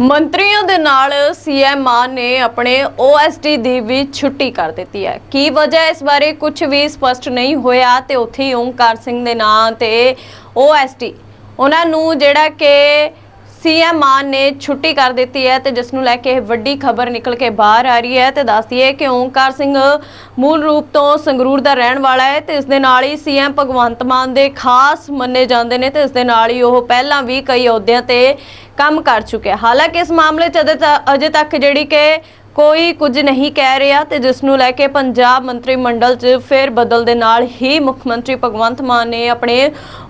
ਮੰਤਰੀਆਂ ਦੇ ਨਾਲ ਸੀਐਮ ਮਾਨ ਨੇ ਆਪਣੇ ਓਐਸਡੀ ਦੀ ਵੀ ਛੁੱਟੀ ਕਰ ਦਿੱਤੀ ਹੈ। ਕੀ ਵਜ੍ਹਾ ਇਸ ਬਾਰੇ ਕੁਝ ਵੀ ਸਪਸ਼ਟ ਨਹੀਂ ਹੋਇਆ ਤੇ ਉੱਥੇ ਓਮਕਾਰ ਸਿੰਘ ਦੇ ਨਾਂ ਤੇ ਓਐਸਡੀ ਉਹਨਾਂ ਨੂੰ ਜਿਹੜਾ ਕਿ ਸੀਐਮ ਮਾਨ ਨੇ ਛੁੱਟੀ ਕਰ ਦਿੱਤੀ ਹੈ ਤੇ ਜਿਸ ਨੂੰ ਲੈ ਕੇ ਵੱਡੀ ਖਬਰ ਨਿਕਲ ਕੇ ਬਾਹਰ ਆ ਰਹੀ ਹੈ ਤੇ ਦੱਸਦੀ ਹੈ ਕਿ ਓਮਕਾਰ ਸਿੰਘ ਮੂਲ ਰੂਪ ਤੋਂ ਸੰਗਰੂਰ ਦਾ ਰਹਿਣ ਵਾਲਾ ਹੈ ਤੇ ਇਸ ਦੇ ਨਾਲ ਹੀ ਸੀਐਮ ਭਗਵੰਤ ਮਾਨ ਦੇ ਖਾਸ ਮੰਨੇ ਜਾਂਦੇ ਨੇ ਤੇ ਇਸ ਦੇ ਨਾਲ ਹੀ ਉਹ ਪਹਿਲਾਂ ਵੀ ਕਈ ਅਹੁਦਿਆਂ ਤੇ ਕੰਮ ਕਰ ਚੁੱਕਿਆ ਹਾਲਾਂਕਿ ਇਸ ਮਾਮਲੇ 'ਚ ਅਜੇ ਤ- ਅਜੇ ਤੱਕ ਜਿਹੜੀ ਕਿ ਕੋਈ ਕੁਝ ਨਹੀਂ ਕਹਿ ਰਿਹਾ ਤੇ ਜਿਸ ਨੂੰ ਲੈ ਕੇ ਪੰਜਾਬ ਮੰਤਰੀ ਮੰਡਲ 'ਚ ਫੇਰ ਬਦਲ ਦੇ ਨਾਲ ਹੀ ਮੁੱਖ ਮੰਤਰੀ ਭਗਵੰਤ ਮਾਨ ਨੇ ਆਪਣੇ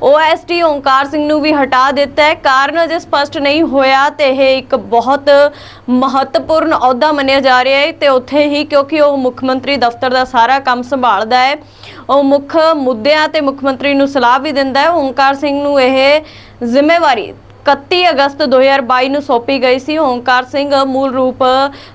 ਓਐਸਟੀ ਓਮਕਾਰ ਸਿੰਘ ਨੂੰ ਵੀ ਹਟਾ ਦਿੱਤਾ ਹੈ। ਕਾਰਨ ਅਜੇ ਸਪਸ਼ਟ ਨਹੀਂ ਹੋਇਆ ਤੇ ਇਹ ਇੱਕ ਬਹੁਤ ਮਹੱਤਵਪੂਰਨ ਅਹੁਦਾ ਮੰਨਿਆ ਜਾ ਰਿਹਾ ਹੈ ਤੇ ਉੱਥੇ ਹੀ ਕਿਉਂਕਿ ਉਹ ਮੁੱਖ ਮੰਤਰੀ ਦਫ਼ਤਰ ਦਾ ਸਾਰਾ ਕੰਮ ਸੰਭਾਲਦਾ ਹੈ। ਉਹ ਮੁੱਖ ਮੁੱਦਿਆਂ ਤੇ ਮੁੱਖ ਮੰਤਰੀ ਨੂੰ ਸਲਾਹ ਵੀ ਦਿੰਦਾ ਹੈ। ਓਂਕਾਰ ਸਿੰਘ ਨੂੰ ਇਹ ਜ਼ਿੰਮੇਵਾਰੀ 31 ਅਗਸਤ 2022 ਨੂੰ ਸੌਂਪੀ ਗਈ ਸੀ। ਓਂਕਾਰ ਸਿੰਘ ਮੂਲ ਰੂਪ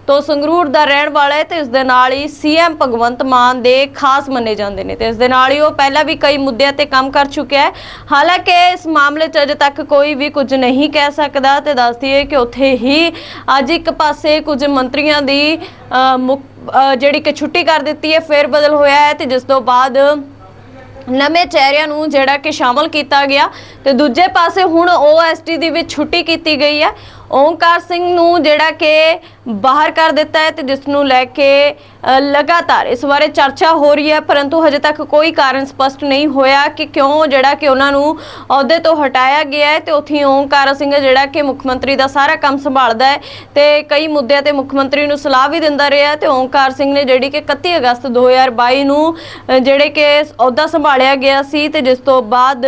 ਤੋਂ ਸੰਗਰੂਰ ਦਾ ਰਹਿਣ ਵਾਲਾ ਹੈ ਤੇ ਇਸ ਦੇ ਨਾਲ ਹੀ ਸੀਐਮ ਭਗਵੰਤ ਮਾਨ ਦੇ ਖਾਸ ਮੰਨੇ ਜਾਂਦੇ ਨੇ। ਤੇ ਇਸ ਦੇ ਨਾਲ ਹੀ ਉਹ ਪਹਿਲਾਂ ਵੀ ਕਈ ਮੁੱਦਿਆਂ ਤੇ ਕੰਮ ਕਰ ਚੁੱਕਿਆ ਹੈ। ਹਾਲਾਂਕਿ ਇਸ ਮਾਮਲੇ 'ਚ ਅਜੇ ਤੱਕ ਕੋਈ ਵੀ ਕੁਝ ਨਹੀਂ ਕਹਿ ਸਕਦਾ ਤੇ ਦੱਸਦੀ ਹੈ ਕਿ ਉੱਥੇ ਹੀ ਅੱਜ ਇੱਕ ਪਾਸੇ ਕੁਝ ਮੰਤਰੀਆਂ ਦੀ ਅ, ਮੁੱਖ- ਜਿਹੜੀ ਕਿ ਛੁੱਟੀ ਕਰ ਦਿੱਤੀ ਹੈ ਫੇਰ ਬਦਲ ਹੋਇਆ ਹੈ ਤੇ ਜਿਸ ਤੋਂ ਬਾਅਦ ਨਵੇਂ ਚਿਹਰਿਆਂ ਨੂੰ ਜਿਹੜਾ ਕਿ ਸ਼ਾਮਲ ਕੀਤਾ ਗਿਆ ਤੇ ਦੂਜੇ ਪਾਸੇ ਹੁਣ ਓਐਸਟੀ ਦੀ ਵਿੱਚ ਛੁੱਟੀ ਕੀਤੀ ਗਈ ਹੈ। ਓਮਕਾਰ ਸਿੰਘ ਨੂੰ ਜਿਹੜਾ ਕਿ ਬਾਹਰ ਕਰ ਦਿੱਤਾ ਹੈ ਤੇ ਜਿਸ ਨੂੰ ਲੈ ਕੇ ਲਗਾਤਾਰ ਇਸ ਬਾਰੇ ਚਰਚਾ ਹੋ ਰਹੀ ਹੈ, ਪਰੰਤੂ ਹਜੇ ਤੱਕ ਕੋਈ ਕਾਰਨ ਸਪਸ਼ਟ ਨਹੀਂ ਹੋਇਆ ਕਿ ਕਿਉਂ ਜਿਹੜਾ ਕਿ ਉਹਨਾਂ ਨੂੰ ਅਹੁਦੇ ਤੋਂ ਹਟਾਇਆ ਗਿਆ ਹੈ ਤੇ ਉੱਥੇ ਓਮਕਾਰ ਸਿੰਘ ਜਿਹੜਾ ਕਿ ਮੁੱਖ ਮੰਤਰੀ ਦਾ ਸਾਰਾ ਕੰਮ ਸੰਭਾਲਦਾ ਹੈ ਤੇ ਕਈ ਮੁੱਦਿਆਂ ਤੇ ਮੁੱਖ ਮੰਤਰੀ ਨੂੰ ਸਲਾਹ ਵੀ ਦਿੰਦਾ ਰਿਹਾ ਤੇ ਓਮਕਾਰ ਸਿੰਘ ਨੇ ਜਿਹੜੀ ਕਿ 31 ਅਗਸਤ 2022 ਨੂੰ ਜਿਹੜੇ ਕਿ ਅਹੁਦਾ ਸੰਭਾਲਿਆ ਗਿਆ ਸੀ ਤੇ ਜਿਸ ਤੋਂ ਬਾਅਦ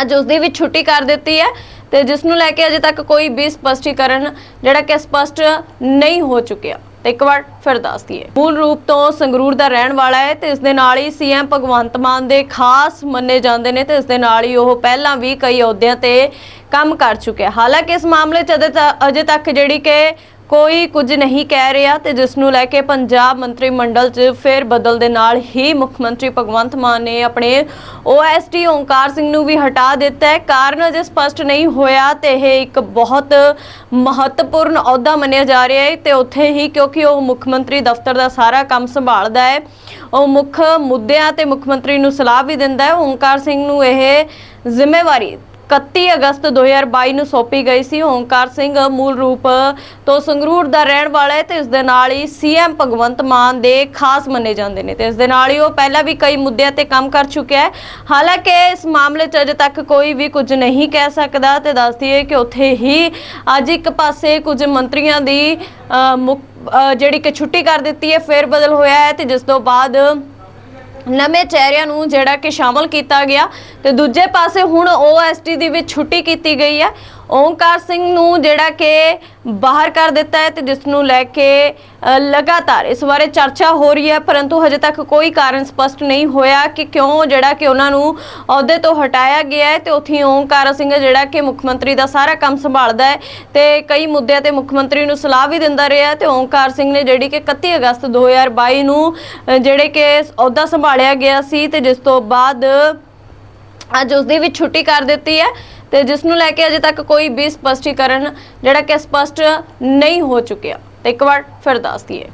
ਅੱਜ ਉਸ ਦੀ ਵੀ ਛੁੱਟੀ ਕਰ ਦਿੱਤੀ ਹੈ ਤੇ ਜਿਸ ਨੂੰ ਲੈ ਕੇ ਅਜੇ ਤੱਕ ਕੋਈ ਵੀ ਸਪਸ਼ਟੀਕਰਨ ਜਿਹੜਾ ਕਿ ਸਪਸ਼ਟ ਨਹੀਂ ਹੋ ਚੁੱਕਿਆ। ਤੇ ਇੱਕ ਵਾਰ ਫਿਰ ਦੱਸ ਦਈਏ। ਮੂਲ ਰੂਪ ਤੋਂ ਸੰਗਰੂਰ ਦਾ ਰਹਿਣ ਵਾਲਾ ਹੈ ਤੇ ਇਸ ਦੇ ਨਾਲ ਹੀ ਸੀਐਮ ਭਗਵੰਤ ਮਾਨ ਦੇ ਖਾਸ ਮੰਨੇ ਜਾਂਦੇ ਨੇ ਤੇ ਇਸ ਦੇ ਨਾਲ ਹੀ ਉਹ ਪਹਿਲਾਂ ਵੀ ਕਈ ਅਹੁਦਿਆਂ ਤੇ ਕੰਮ ਕਰ ਚੁੱਕਿਆ। ਹਾਲਾਂਕਿ ਇਸ ਮਾਮਲੇ 'ਚ ਅਜੇ ਅਜੇ ਤੱਕ ਜਿਹੜੀ ਕਿ ਕੋਈ ਕੁਝ ਨਹੀਂ ਕਹਿ ਰਿਹਾ ਤੇ ਜਿਸ ਨੂੰ ਲੈ ਕੇ ਪੰਜਾਬ ਮੰਤਰੀ ਮੰਡਲ 'ਚ ਫੇਰ ਬਦਲ ਦੇ ਨਾਲ ਹੀ ਮੁੱਖ ਮੰਤਰੀ ਭਗਵੰਤ ਮਾਨ ਨੇ ਆਪਣੇ ਓਐਸਟੀ ਓਮਕਾਰ ਸਿੰਘ ਨੂੰ ਵੀ ਹਟਾ ਦਿੱਤਾ ਹੈ। ਕਾਰਨ ਅਜੇ ਸਪਸ਼ਟ ਨਹੀਂ ਹੋਇਆ ਤੇ ਇਹ ਇੱਕ ਬਹੁਤ ਮਹੱਤਵਪੂਰਨ ਅਹੁਦਾ ਮੰਨਿਆ ਜਾ ਰਿਹਾ ਹੈ ਤੇ ਉੱਥੇ ਹੀ ਕਿਉਂਕਿ ਉਹ ਮੁੱਖ ਮੰਤਰੀ ਦਫ਼ਤਰ ਦਾ ਸਾਰਾ ਕੰਮ ਸੰਭਾਲਦਾ ਹੈ। ਉਹ ਮੁੱਖ ਮੁੱਦਿਆਂ ਤੇ ਮੁੱਖ ਮੰਤਰੀ ਨੂੰ ਸਲਾਹ ਵੀ ਦਿੰਦਾ ਹੈ। ਓਂਕਾਰ ਸਿੰਘ ਨੂੰ ਇਹ ਜ਼ਿੰਮੇਵਾਰੀ 31 ਅਗਸਤ 2022 ਨੂੰ ਸੌਂਪੀ ਗਈ ਸੀ। ਓਂਕਾਰ ਸਿੰਘ ਮੂਲ ਰੂਪ ਤੋਂ ਸੰਗਰੂਰ ਦਾ ਰਹਿਣ ਵਾਲਾ ਹੈ ਤੇ ਇਸ ਦੇ ਨਾਲ ਹੀ ਸੀਐਮ ਭਗਵੰਤ ਮਾਨ ਦੇ ਖਾਸ ਮੰਨੇ ਜਾਂਦੇ ਨੇ। ਤੇ ਇਸ ਦੇ ਨਾਲ ਹੀ ਉਹ ਪਹਿਲਾਂ ਵੀ ਕਈ ਮੁੱਦਿਆਂ ਤੇ ਕੰਮ ਕਰ ਚੁੱਕਿਆ ਹੈ। ਹਾਲਾਂਕਿ ਇਸ ਮਾਮਲੇ 'ਚ ਅਜੇ ਤੱਕ ਕੋਈ ਵੀ ਕੁਝ ਨਹੀਂ ਕਹਿ ਸਕਦਾ ਤੇ ਦੱਸਦੀ ਹੈ ਕਿ ਉੱਥੇ ਹੀ ਅੱਜ ਇੱਕ ਪਾਸੇ ਕੁਝ ਮੰਤਰੀਆਂ ਦੀ ਅ, ਮੁੱਖ- ਜਿਹੜੀ ਕਿ ਛੁੱਟੀ ਕਰ ਦਿੱਤੀ ਹੈ ਫੇਰ ਬਦਲ ਹੋਇਆ ਹੈ ਤੇ ਜਿਸ ਤੋਂ ਬਾਅਦ ਨਵੇਂ ਚਿਹਰਿਆਂ ਨੂੰ ਜਿਹੜਾ ਕਿ ਸ਼ਾਮਲ ਕੀਤਾ ਗਿਆ ਤੇ ਦੂਜੇ ਪਾਸੇ ਹੁਣ ਓਐਸਟੀ ਦੀ ਵਿੱਚ ਛੁੱਟੀ ਕੀਤੀ ਗਈ ਹੈ। ਓਮਕਾਰ ਸਿੰਘ ਨੂੰ ਜਿਹੜਾ ਕਿ ਬਾਹਰ ਕਰ ਦਿੱਤਾ ਹੈ ਤੇ ਜਿਸ ਨੂੰ ਲੈ ਕੇ ਲਗਾਤਾਰ ਇਸ ਬਾਰੇ ਚਰਚਾ ਹੋ ਰਹੀ ਹੈ, ਪਰੰਤੂ ਹਜੇ ਤੱਕ ਕੋਈ ਕਾਰਨ ਸਪਸ਼ਟ ਨਹੀਂ ਹੋਇਆ ਕਿ ਕਿਉਂ ਜਿਹੜਾ ਕਿ ਉਹਨਾਂ ਨੂੰ ਅਹੁਦੇ ਤੋਂ ਹਟਾਇਆ ਗਿਆ ਹੈ ਤੇ ਉੱਥੇ ਓਮਕਾਰ ਸਿੰਘ ਜਿਹੜਾ ਕਿ ਮੁੱਖ ਮੰਤਰੀ ਦਾ ਸਾਰਾ ਕੰਮ ਸੰਭਾਲਦਾ ਹੈ ਤੇ ਕਈ ਮੁੱਦਿਆਂ ਤੇ ਮੁੱਖ ਮੰਤਰੀ ਨੂੰ ਸਲਾਹ ਵੀ ਦਿੰਦਾ ਰਿਹਾ ਤੇ ਓਮਕਾਰ ਸਿੰਘ ਨੇ ਜਿਹੜੀ ਕਿ 31 ਅਗਸਤ 2022 ਨੂੰ ਜਿਹੜੇ ਕਿ ਅਹੁਦਾ ਸੰਭਾਲਿਆ ਗਿਆ ਸੀ ਤੇ ਜਿਸ ਤੋਂ ਬਾਅਦ ਅੱਜ ਉਸ ਦੀ ਵੀ ਛੁੱਟੀ ਕਰ ਦਿੱਤੀ ਹੈ ਤੇ ਜਿਸ ਨੂੰ ਲੈ ਕੇ ਅਜੇ ਤੱਕ ਕੋਈ ਵੀ ਸਪਸ਼ਟੀਕਰਨ ਜਿਹੜਾ ਕਿ ਸਪਸ਼ਟ ਨਹੀਂ ਹੋ ਚੁੱਕਿਆ। ਤੇ ਇੱਕ ਵਾਰ ਫਿਰ ਦੱਸ ਦਈਏ।